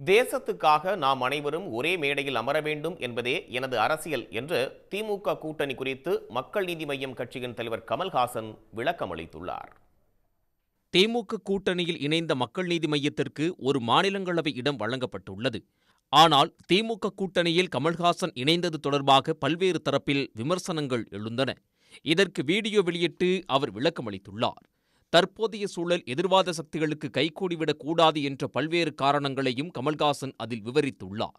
தேசத்துக்காக நாம் அனைவரும் ஒரே மேடையில் அமர வேண்டும் என்பதே எனது அரசியல் என்று திமுக கூட்டணி குறித்து மக்கள் நீதி மய்யம் கட்சியின் தலைவர் கமல்ஹாசன் விளக்கம் அளித்துள்ளார். திமுக கூட்டணியில் இணைந்த மக்கள் நீதி மையத்திற்கு ஒரு மாநிலங்களவை இடம் வழங்கப்பட்டுள்ளது. ஆனால் திமுக கூட்டணியில் கமல்ஹாசன் இணைந்தது தொடர்பாக பல்வேறு தரப்பில் விமர்சனங்கள் எழுந்தன. இதற்கு வீடியோ வெளியிட்டு அவர் விளக்கமளித்துள்ளார் தற்போதைய சூழல் எதிர்வாத சக்திகளுக்கு கைகூடிவிடக் கூடாது என்ற பல்வேறு காரணங்களையும் கமல்ஹாசன் அதில் விவரித்துள்ளார்.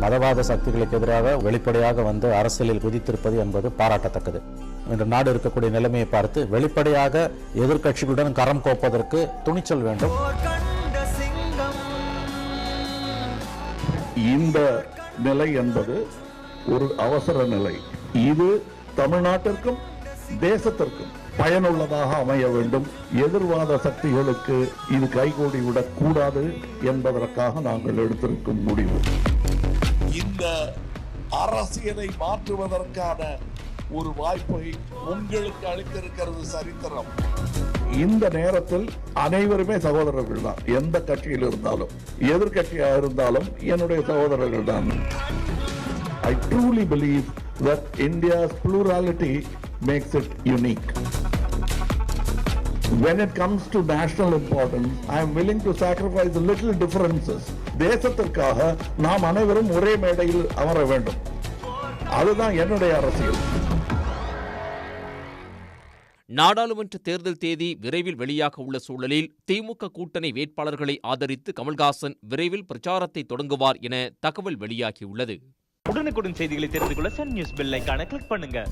மதவாத சக்திகளுக்கு எதிராக வெளிப்படையாக வந்து அரசியலில் குதித்திருப்பது என்பது பாராட்டத்தக்கது. இன்று நாடு இருக்கக்கூடிய நிலைமையை பார்த்து வெளிப்படையாக எதிர்க்கட்சிகளுடன் கரம் கோப்பதற்கு துணிச்சல் வேண்டும். இந்த நிலை என்பது ஒரு அவசர நிலை. இது தமிழ்நாட்டிற்கும் தேசத்திற்கும் பயனுள்ளதாக அமைய வேண்டும். எதிர்வாத சக்திகளுக்கு இது கைகூடி விடக் கூடாது என்பதற்காக நாங்கள் எடுத்திருக்கும் முடிவு. இந்த அரசியலை மாற்றுவதற்கான ஒரு வாய்ப்பை உங்களுக்கு அளித்திருக்கிறது சரித்திரம். இந்த நேரத்தில் அனைவருமே சகோதரர்கள் தான். எந்த கட்சியில் இருந்தாலும் எதிர்கட்சியா இருந்தாலும் என்னுடைய சகோதரர்கள் தான். I truly believe that India's plurality makes it unique. When it comes to national importance i am willing to sacrifice little differences. தேசத்திற்காக நாம் அனைவரும் ஒரே மேடையில் அமர வேண்டும். அதுதான் என்னுடைய அரசியல். நாடாளுமன்ற தேர்தல் தேதி விரைவில் வெளியாக உள்ள சூழலில் திமுக கூட்டணி வேட்பாளர்களை ஆதரித்து கமல்ஹாசன் விரைவில் பிரச்சாரத்தை தொடங்குவார் என தகவல் வெளியாகியுள்ளது. உடனுக்குடன் செய்திகளை தெரிந்து கொள்ள சன் நியூஸ் பெல் கிளிக் பண்ணுங்க.